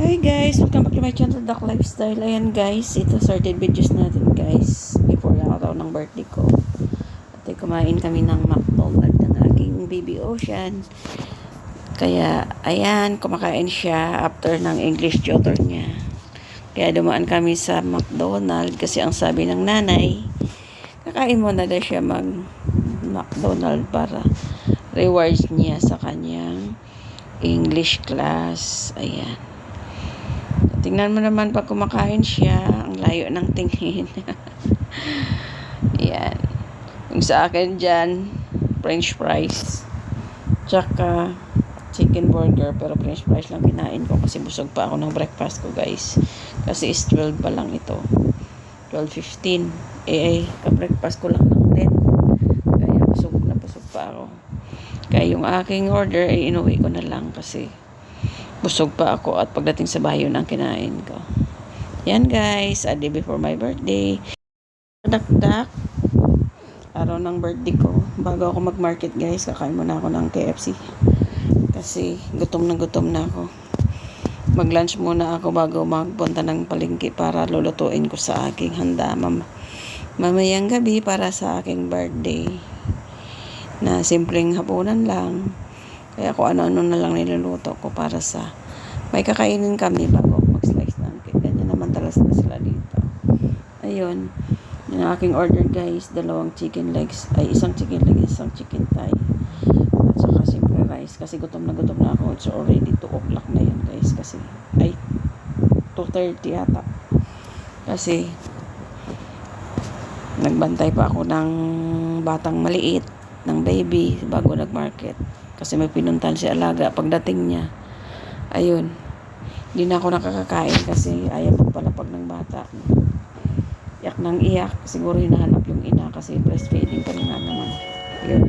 Hi guys, welcome back to my channel Duck Lifestyle. Ayan guys, ito started videos natin guys before yung araw ng birthday ko. At kumain kami ng McDonald ng aking baby Ocean. Kaya ayan, kumakain siya after ng English tutor niya. Kaya dumaan kami sa McDonald kasi ang sabi ng nanay, kakain mo na daw siya mag McDonald para rewards niya sa kanyang English class. Ayan. Tingnan mo naman pag kumakain siya, ang layo ng tingin. Ayan. Yung sa akin dyan, french fries. Tsaka chicken burger. Pero french fries lang kinain ko kasi busog pa ako ng breakfast ko guys. Kasi is 12 pa lang ito. 12.15. Eh, eh, ka-breakfast ko lang ng 10. Kaya busog na busog pa ako. Kaya yung aking order ay inuwi ko na lang kasi busog pa ako at pagdating sa bahay yun ang kinain ko. Yan guys, a day before my birthday. Dakdak. Araw ng birthday ko. Bago ako mag-market guys, kakain muna ako ng KFC. Kasi gutom na gutom na ako. Mag-lunch muna ako bago magpunta ng palengke para lulutuin ko sa aking handa mam mamayang gabi para sa aking birthday. Na simpleng hapunan lang. Kaya kung ano-ano na lang niluluto ko para sa may kakainin kami bago ako mag-slice ng cake. Ganyan naman talaga sila dito. Ayun. Yung aking order guys, dalawang chicken legs. Ay, isang chicken leg, isang chicken thigh. At saka simple rice. Kasi gutom na gutom na ako. It's already 2 o'clock na yun guys. Kasi, ay, 2.30 yata. Kasi, nagbantay pa ako ng batang maliit, ng baby, bago nag-market. Kasi may pinuntan si Alaga pagdating niya. Ayun. Hindi na ako nakakakain kasi ayaw magpalapag ng bata. Iyak nang iyak. Siguro hinahanap yung ina kasi breastfeeding pa nga naman. Yun.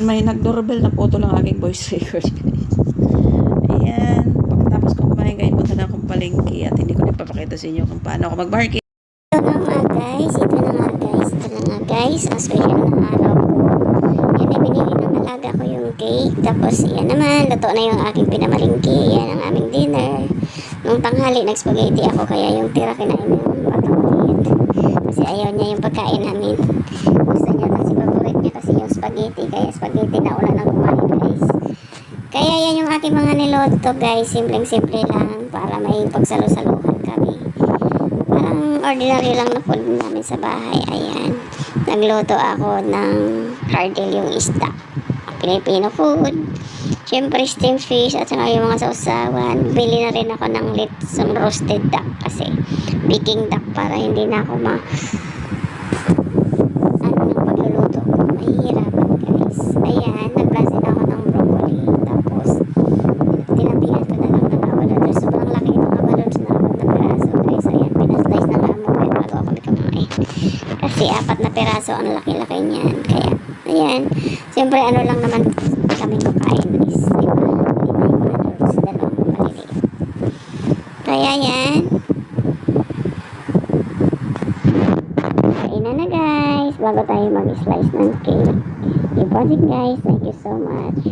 May nag-doorbell na photo lang aking voice record guys. Ayan. Pagkatapos kong kumain guys, punta na akong palengke at hindi ko na ipapakita sa inyo kung paano ako mag-market. Ito na nga guys, ito na nga guys, ito na nga guys, ang special ng araw alaga ko yung cake. Tapos yan naman, luto na yung aking pinamalingki. Yan ang aming dinner. Nung tanghali, nag-spaghetti ako, kaya yung tira kinain ng batang maliit. Kasi ayaw niya yung pagkain namin. Gusto niya kasi favorite niya kasi yung spaghetti. Kaya spaghetti na ulan ng kumain guys. Kaya yan yung aking mga niloto guys. Simpleng-simple lang para may pagsalo-saluhan kami. Parang ordinary lang na food namin sa bahay. Ayan. Nagluto ako ng cardil yung isda. Filipino food. Siyempre steamed fish at saka yung mga sausawan. Bili na rin ako ng litsong roasted duck kasi Peking duck para hindi na ako ma ano ng pagluluto ko. Mahihirapan guys. Ayan. Nagplasin ako ng broccoli. Tapos tinapingan ko na lang ng abalodos. Sobrang laki itong abalodos na apat na piraso guys. Ayan, pinaslice na lang mo bago ako kumain. Kasi apat na piraso ang laki-laki niyan. Kaya. Siyempre, ano lang naman kami makain is, di ba? Lima yung adults, dalawang maliliit. Kaya yan. Kain na na guys. Bago tayo mag-slice ng cake. Deposit guys. Thank you so much.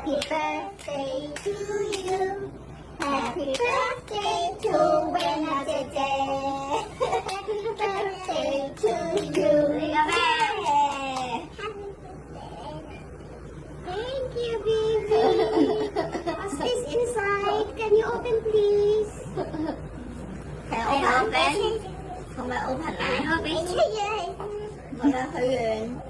Happy birthday to you. Happy birthday to Tete. Happy birthday to you. Thank you, baby. What's this inside? Can you open, please? Can I open? mà ôm hành lại thôi bé chứ gì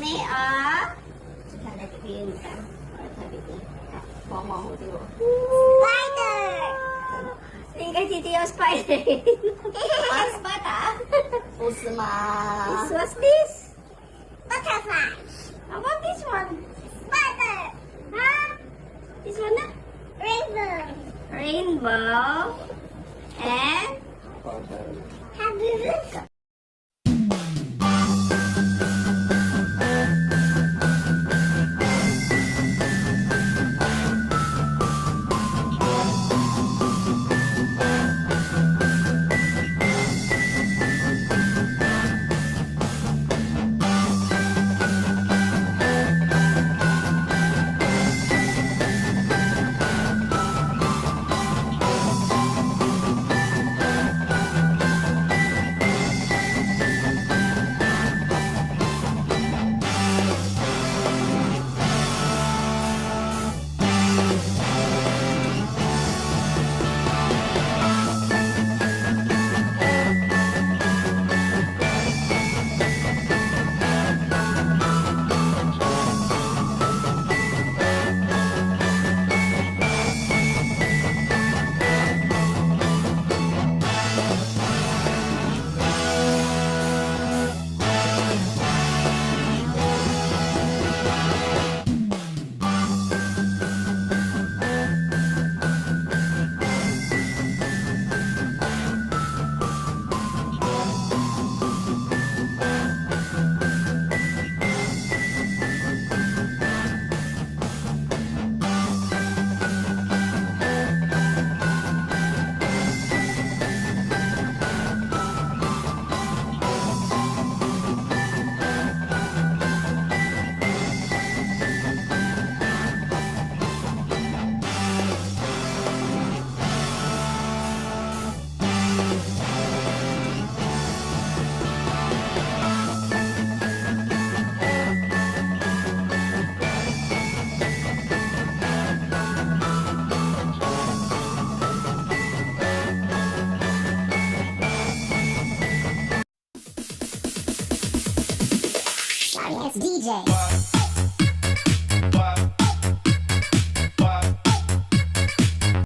they are. Spider. 应该弟弟要 spider. Are spider? 不是吗？This was this. Butterfly. How about this one? Spider. Huh? This one? Rainbow. Rainbow. And. Have you? It's DJ.